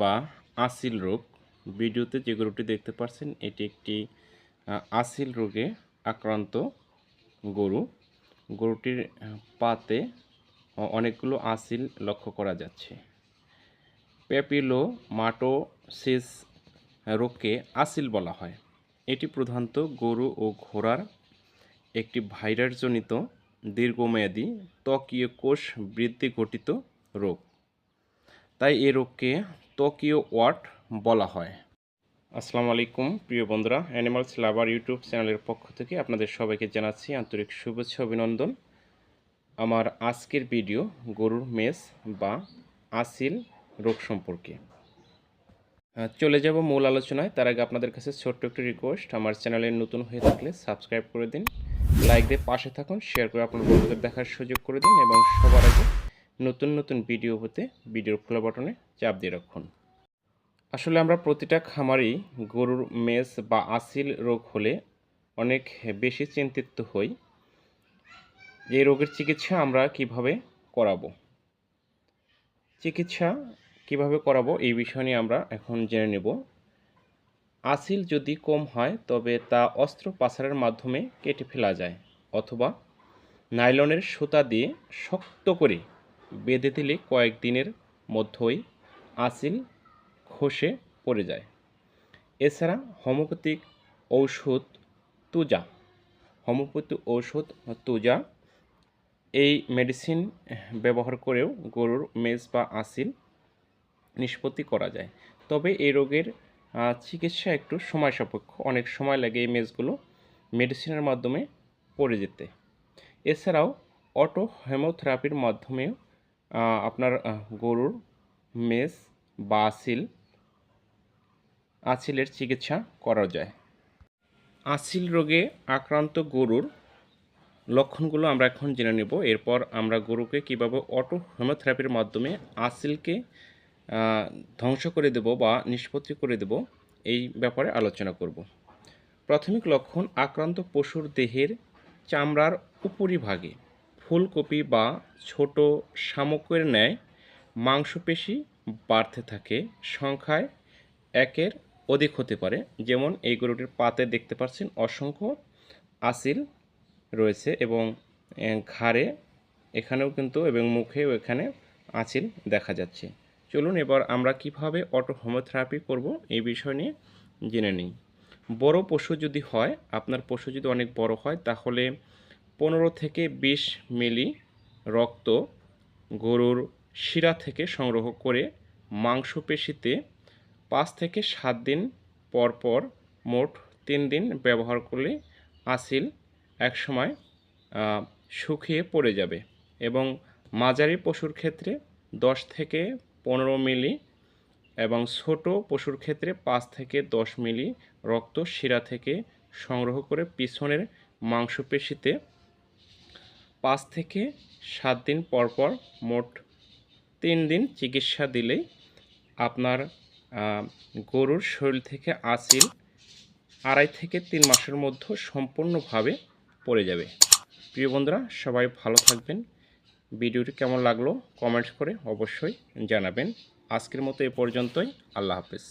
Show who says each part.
Speaker 1: বা আসিল রোগ। ভিডিওতে যে গরুটি দেখতে পাচ্ছেন এটি একটি আসিল রোগে আক্রান্ত গরু। গরুটির পাতে অনেকগুলো আসিল লক্ষ্য করা যাচ্ছে। প্যাপিলো মাটোসিস রোগকে আসিল বলা হয়। এটি প্রধানত গরু ও ঘোড়ার একটি ভাইরাসজনিত দীর্ঘমেয়াদী ত্বকীয় কোষ বৃদ্ধি ঘটিত রোগ। তাই এই রোগকে টোকিও ওয়াট বলা হয়। আসসালামু আলাইকুম, প্রিয় বন্ধুরা অ্যানিমালস লাভার ইউটিউব চ্যানেলের পক্ষ থেকে আপনাদের সবাইকে জানাচ্ছি আন্তরিক শুভেচ্ছা, অভিনন্দন। আমার আজকের ভিডিও গরুর মেস বা আসিল রোগ সম্পর্কে। চলে যাব মূল আলোচনায়। তার আগে আপনাদের কাছে ছোট্ট একটি রিকোয়েস্ট আমার চ্যানেলে নতুন হয়ে থাকলে সাবস্ক্রাইব করে দিন লাইক দিয়ে পাশে থাকুন শেয়ার করে আপনার বন্ধুদের দেখার সুযোগ করে দিন, এবং সবার আগে নতুন নতুন ভিডিও হতে ভিডিওর ফলো বাটনে চাপ দিয়ে রাখুন। আসলে আমরা প্রতিটা খামারেই গরুর মেষ বা আসিল রোগ হলে অনেক বেশি চিন্তিত হই। এই রোগের চিকিৎসা আমরা কীভাবে করাবো? চিকিৎসা কীভাবে করাবো এই বিষয় নিয়ে আমরা এখন জেনে নেব। আসিল যদি কম হয়, তবে তা অস্ত্রোপচারের মাধ্যমে কেটে ফেলা যায়, অথবা নাইলনের সুতা দিয়ে শক্ত করে বেঁধে দিলে কয়েকদিনের মধ্যেই আসিল খসে পড়ে যায়। এছাড়া হোমিওপ্যাথিক ঔষধ তুজা। হোমিওপ্যাথি ঔষধ তুজা এই মেডিসিন ব্যবহার করেও গরুর মেজ বা আসিল নিষ্পত্তি করা যায়। তবে এই রোগের চিকিৎসা একটু সময় সাপেক্ষ অনেক সময় লাগে এই মেজগুলো মেডিসিনের মাধ্যমে পড়ে যেতে। এছাড়াও অটো হেমোথেরাপির মাধ্যমেও আপনার গরুর মেজ বা আসিল, আসিলের চিকিৎসা করা যায়। আসিল রোগে আক্রান্ত গরুর লক্ষণগুলো আমরা এখন জেনে নেব। এরপর আমরা গরুকে কীভাবে অটো হোমিওথেরাপির মাধ্যমে আসিলকে ধ্বংস করে দেব বা নিষ্পত্তি করে দেব, এই ব্যাপারে আলোচনা করব। প্রাথমিক লক্ষণ, আক্রান্ত পশুর দেহের চামড়ার উপরিভাগে। ফুলকপি বা ছোট শামুকের ন্যায় মাংসপেশি বাড়তে থাকে, সংখ্যায় একের অধিক হতে পারে। যেমন এই গরুটির পাতে দেখতে পাচ্ছেন অসংখ্য আসিল রয়েছে এবং ঘাড়ে এখানেও কিন্তু এবং মুখেও এখানে আঁচিল দেখা যাচ্ছে। চলুন এবার আমরা কীভাবে অটো হোমিওথেরাপি করব এই বিষয় নিয়ে জেনে নিই। বড় পশু যদি হয়, আপনার পশু যদি অনেক বড় হয়, তাহলে পনেরো থেকে বিশ মিলি রক্ত গরুর শিরা থেকে সংগ্রহ করে মাংসপেশিতে পাঁচ থেকে সাত দিন পর পর মোট তিন দিন ব্যবহার করলে আসিল একসময় শুকিয়ে পড়ে যাবে এবং মাঝারি পশুর ক্ষেত্রে দশ থেকে পনেরো মিলি এবং ছোট পশুর ক্ষেত্রে পাঁচ থেকে দশ মিলি রক্ত শিরা থেকে সংগ্রহ করে পিছনের মাংসপেশিতে পাঁচ থেকে সাত দিন পর পর মোট তিন দিন চিকিৎসা দিলেই আপনার গরুর শরীর থেকে আসিল আড়াই থেকে তিন মাসের মধ্যে সম্পূর্ণভাবে পড়ে যাবে। প্রিয় বন্ধুরা, সবাই ভালো থাকবেন। ভিডিওটি কেমন লাগল কমেন্টস করে অবশ্যই জানাবেন। আজকের মতো এ পর্যন্তই। আল্লাহ হাফেজ।